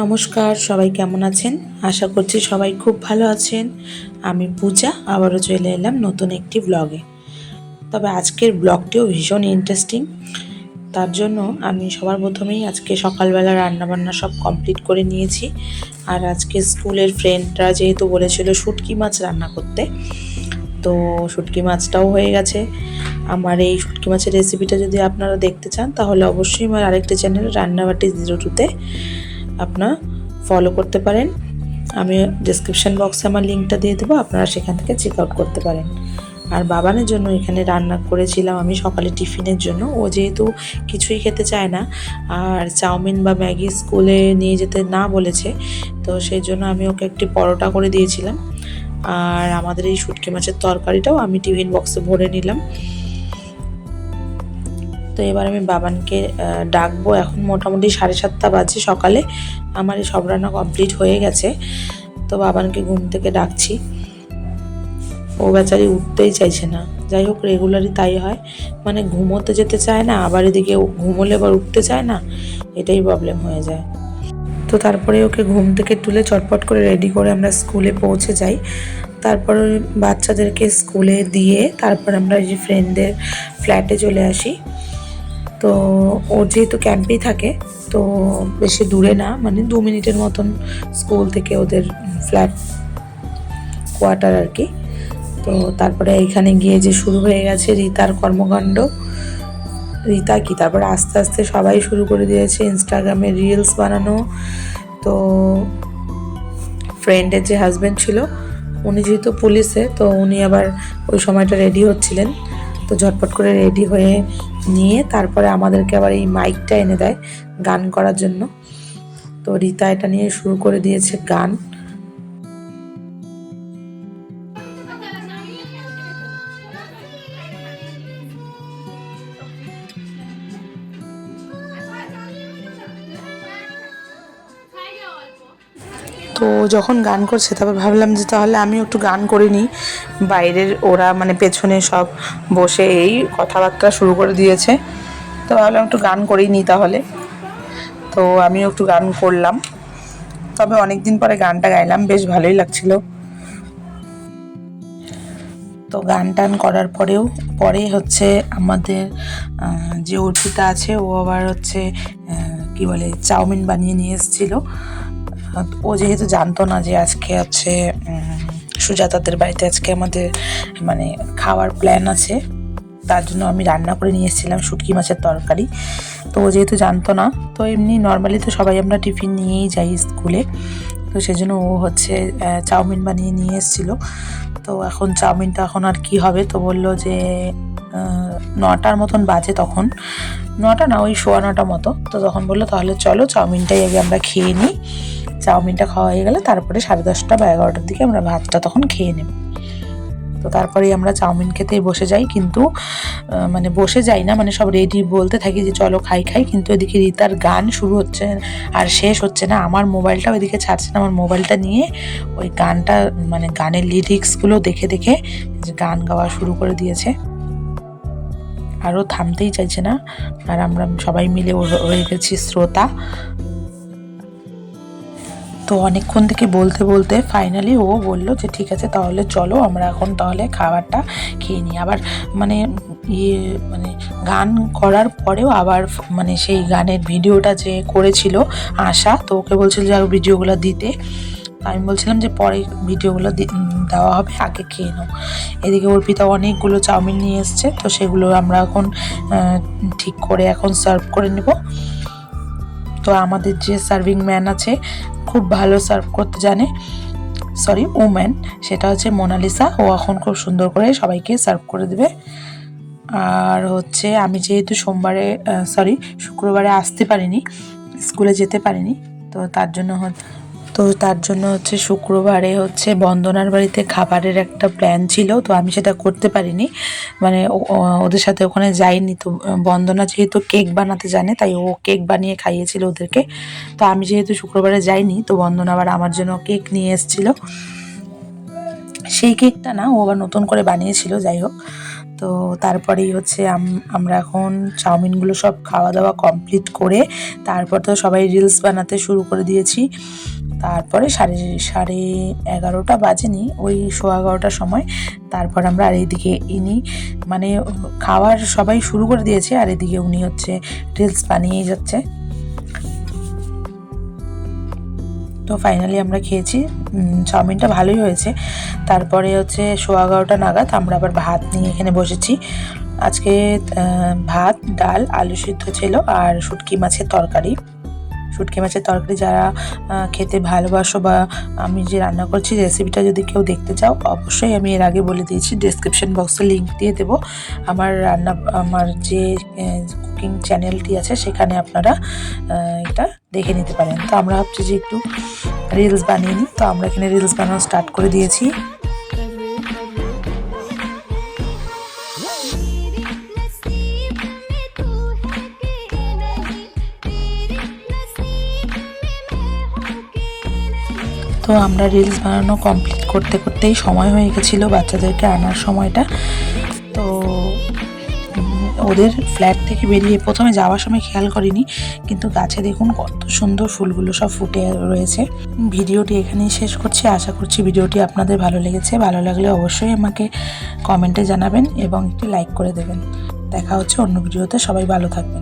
নমস্কার, সবাই কেমন আছেন? আশা করছি সবাই খুব ভালো আছেন। আমি পূজা, আবারও চলে এলাম নতুন একটি ব্লগে তবে আজকের ব্লগটিও ভীষণ ইন্টারেস্টিং তার জন্য আমি সবার প্রথমেই আজকে সকালবেলা রান্নাবান্না সব কমপ্লিট করে নিয়েছি। আর আজকে স্কুলের ফ্রেন্ডরা যেহেতু বলেছিল শুটকি মাছ রান্না করতে, তো শুটকি মাছটাও হয়ে গেছে। আমার এই শুটকি মাছের রেসিপিটা যদি আপনারা দেখতে চান, তাহলে অবশ্যই আমার আরেকটা চ্যানেল রান্নাবাটি জিরো টুতে আপনার ফলো করতে পারেন। আমি ডিসক্রিপশান বক্সে আমার লিঙ্কটা দিয়ে দেবো, আপনারা সেখান থেকে চেক আউট করতে পারেন। আর বাবানের জন্য এখানে রান্না করেছিলাম আমি সকালে টিফিনের জন্য। ও যেহেতু কিছুই খেতে চায় না, আর চাউমিন বা ম্যাগি স্কুলে নিয়ে যেতে না বলেছে, তো সেই জন্য আমি ওকে একটি পরোটা করে দিয়েছিলাম। আর আমাদের এই শুটকি মাছের তরকারিটাও আমি টিফিন বক্সে ভরে নিলাম। তো এবার আমি বাবানকে ডাকবো। এখন মোটামুটি সাড়ে সাতটা বাজে সকালে। আমার এই সব রান্না কমপ্লিট হয়ে গেছে। তো বাবানকে ঘুম থেকে ডাকছি। ও বেচারি উঠতেই চাইছে না। যাই হোক রেগুলারই তাই হয়। মানে ঘুমোতে যেতে চায় না, আবার এদিকে ঘুমোলে আবার উঠতে চায় না, এটাই প্রবলেম হয়ে যায়। তো তারপরে ওকে ঘুম থেকে তুলে চটপট করে রেডি করে আমরা স্কুলে পৌঁছে যাই। তারপর বাচ্চাদেরকে স্কুলে দিয়ে তারপর আমরা যে ফ্রেন্ডদের ফ্ল্যাটে চলে আসি। তো ও যেহেতু ক্যাম্পেই থাকে, তো বেশি দূরে না মানে দু মিনিটের মতন স্কুল থেকে ওদের ফ্ল্যাট কোয়ার্টার আর কি। তো তারপরে এখানে গিয়ে যে শুরু হয়ে গেছে রিতার কর্মকাণ্ড, রিতা কি? তারপরে আস্তে আস্তে সবাই শুরু করে দিয়েছে ইনস্টাগ্রামে রিলস বানানো। তো ফ্রেন্ডের যে হাজব্যান্ড ছিল, উনি যেহেতু পুলিশে, তো উনি আবার ওই সময়টা রেডি হচ্ছিলেন। তো ঝটপট করে রেডি হয়ে নিয়ে তারপরে আমাদেরকে আবার এই মাইকটা এনে দেয় গান করার জন্য। তো রিতা এটা নিয়ে শুরু করে দিয়েছে গান। তো যখন গান করছে, তারপর ভাবলাম যে তাহলে আমি একটু গান করে নিই। বাইরের ওরা মানে পেছনে সব বসে এই কথাবার্তা শুরু করে দিয়েছে। তো ভাবলাম একটু গান করেই নিই তাহলে। তো আমিও একটু গান করলাম। তবে অনেক দিন পরে গানটা গাইলাম, বেশ ভালোই লাগছিল। তো গান টান করার পরেও, পরে হচ্ছে আমাদের যে অর্পিতা আছে, ও আবার হচ্ছে কি বলে, চাউমিন বানিয়ে নিয়ে এসেছিল। ও যেহেতু জানতো না যে আজকে আছে সুজাতাদের বাড়িতে আজকে আমাদের মানে খাওয়ার প্ল্যান আছে, তার জন্য আমি রান্না করে নিয়ে এসেছিলাম শুটকি মাছের তরকারি। তো ও যেহেতু জানতো না, তো এমনি নর্মালি তো সবাই আমরা টিফিন নিয়েই যাই স্কুলে। তো সেই জন্য ও হচ্ছে চাউমিন বানিয়ে নিয়ে এসেছিল। তো এখন চাউমিনটা এখন আর কি হবে? তো বলল যে নটার মতন বাজে তখন। নটা না, ওই সোয়া নটা মতো। তো তখন বলল, তাহলে চলো চাউমিনটাই আগে আমরা খেয়ে নিই। চাউমিনটা খাওয়া হয়ে গেলে তারপরে সাড়ে দশটা বা এগারোটার দিকে আমরা ভাতটা তখন খেয়ে নেব। তো তারপরেই আমরা চাউমিন খেতেই বসে যাই, কিন্তু মানে বসে যাই না মানে সব রেডি বলতে থাকি যে চলো খাই খাই, কিন্তু এদিকে রিতার গান শুরু হচ্ছে আর শেষ হচ্ছে না। আমার মোবাইলটা ওইদিকে ছাড়ছে না, আমার মোবাইলটা নিয়ে ওই গানটা মানে গানের লিরিক্সগুলো দেখে দেখে যে গান গাওয়া শুরু করে দিয়েছে। আরও থামতেই চাইছে না। আর আমরা সবাই মিলে হয়ে গেছি শ্রোতা। তো অনেকক্ষণ থেকে বলতে বলতে ফাইনালি ও বলল যে, ঠিক আছে, তাহলে চলো আমরা এখন তাহলে খাবারটা খেয়ে নিই। আবার মানে ইয়ে মানে গান করার পরেও আবার মানে সেই গানের ভিডিওটা যে করেছিল আশা, তো ওকে বলছিল যে ভিডিওগুলো দিতে। আমি বলছিলাম যে, পরে ভিডিওগুলো দেওয়া হবে, আগে খেয়ে নাও। এদিকে অর্পিতা অনেকগুলো চাউমিন নিয়ে এসছে, তো সেগুলো আমরা এখন ঠিক করে এখন সার্ভ করে নেব। তো আমাদের যে সার্ভিং ম্যান আছে, খুব ভালো সার্ভ করতে জানে। সরি উম্যান সেটা হচ্ছে মোনালিসা। ও এখন খুব সুন্দর করে সবাইকে সার্ভ করে দেবে। আর হচ্ছে আমি যেহেতু সোমবারে সরি শুক্রবারে আসতে পারিনি, স্কুলে যেতে পারিনি, তো তার জন্য তো তার জন্য হচ্ছে শুক্রবারে হচ্ছে বন্দনার বাড়িতে খাবারের একটা প্ল্যান ছিল, তো আমি সেটা করতে পারিনি। মানে ওদের সাথে ওখানে যাইনি, তো বন্দনা যেহেতু কেক বানাতে জানে, তাই ও কেক বানিয়ে খাইয়েছিল ওদেরকে। তো আমি যেহেতু শুক্রবারে যাইনি, তো বন্দনা আবার আমার জন্য কেক নিয়ে এসেছিল। সেই কেকটা না ও আবার নতুন করে বানিয়েছিল, যাই হোক। তো তারপরেই হচ্ছে আম- আমরা এখন চাউমিনগুলো সব খাওয়া দাওয়া কমপ্লিট করে, তারপর তো সবাই রিলস বানাতে শুরু করে দিয়েছি। তারপরে সাড়ে সাড়ে এগারোটা বাজেনি, ওই সোয়া এগারোটার সময়। তারপর আমরা আর এইদিকে ইনি মানে খাওয়ার সবাই শুরু করে দিয়েছে, আর এদিকে উনি হচ্ছে রিলস বানিয়েই যাচ্ছে। তো ফাইনালি আমরা খেয়েছি। চাউমিনটা ভালোই হয়েছে। তারপরে হচ্ছে সোয়া এগারোটা নাগাদ আমরা আবার ভাত নিয়ে এখানে বসেছি। আজকে ভাত, ডাল, আলু সিদ্ধ ছিল, আর শুটকি মাছের তরকারি। শুটকি মাছের তরকারি যারা খেতে ভালোবাসো বা আমি যে রান্না করছি রেসিপিটা যদি কেউ দেখতে চাও, অবশ্যই আমি এর আগে বলে দিয়েছি ডেসক্রিপশন বক্সে লিঙ্ক দিয়ে দেবো। আমার রান্না, আমার যে কুকিং চ্যানেলটি আছে, সেখানে আপনারা এটা দেখে নিতে পারেন। তো আমরা ভাবছি যে একটু রিলস বানিয়ে নিই। তো আমরা এখানে রিলস বানানো স্টার্ট করে দিয়েছি। তো আমরা রিলস বানানো কমপ্লিট করতে করতেই সময় হয়ে গেছিল বাচ্চাদেরকে আনার সময়টা। তো ওদের ফ্ল্যাট থেকে বেরিয়ে প্রথমে যাওয়ার সময় খেয়াল করিনি, কিন্তু গাছে দেখুন কত সুন্দর ফুলগুলো সব ফুটে রয়েছে। ভিডিওটি এখানেই শেষ করছি। আশা করছি ভিডিওটি আপনাদের ভালো লেগেছে। ভালো লাগলে অবশ্যই আমাকে কমেন্টে জানাবেন এবং একটি লাইক করে দেবেন। দেখা হচ্ছে অন্য ভিডিওতে। সবাই ভালো থাকবেন।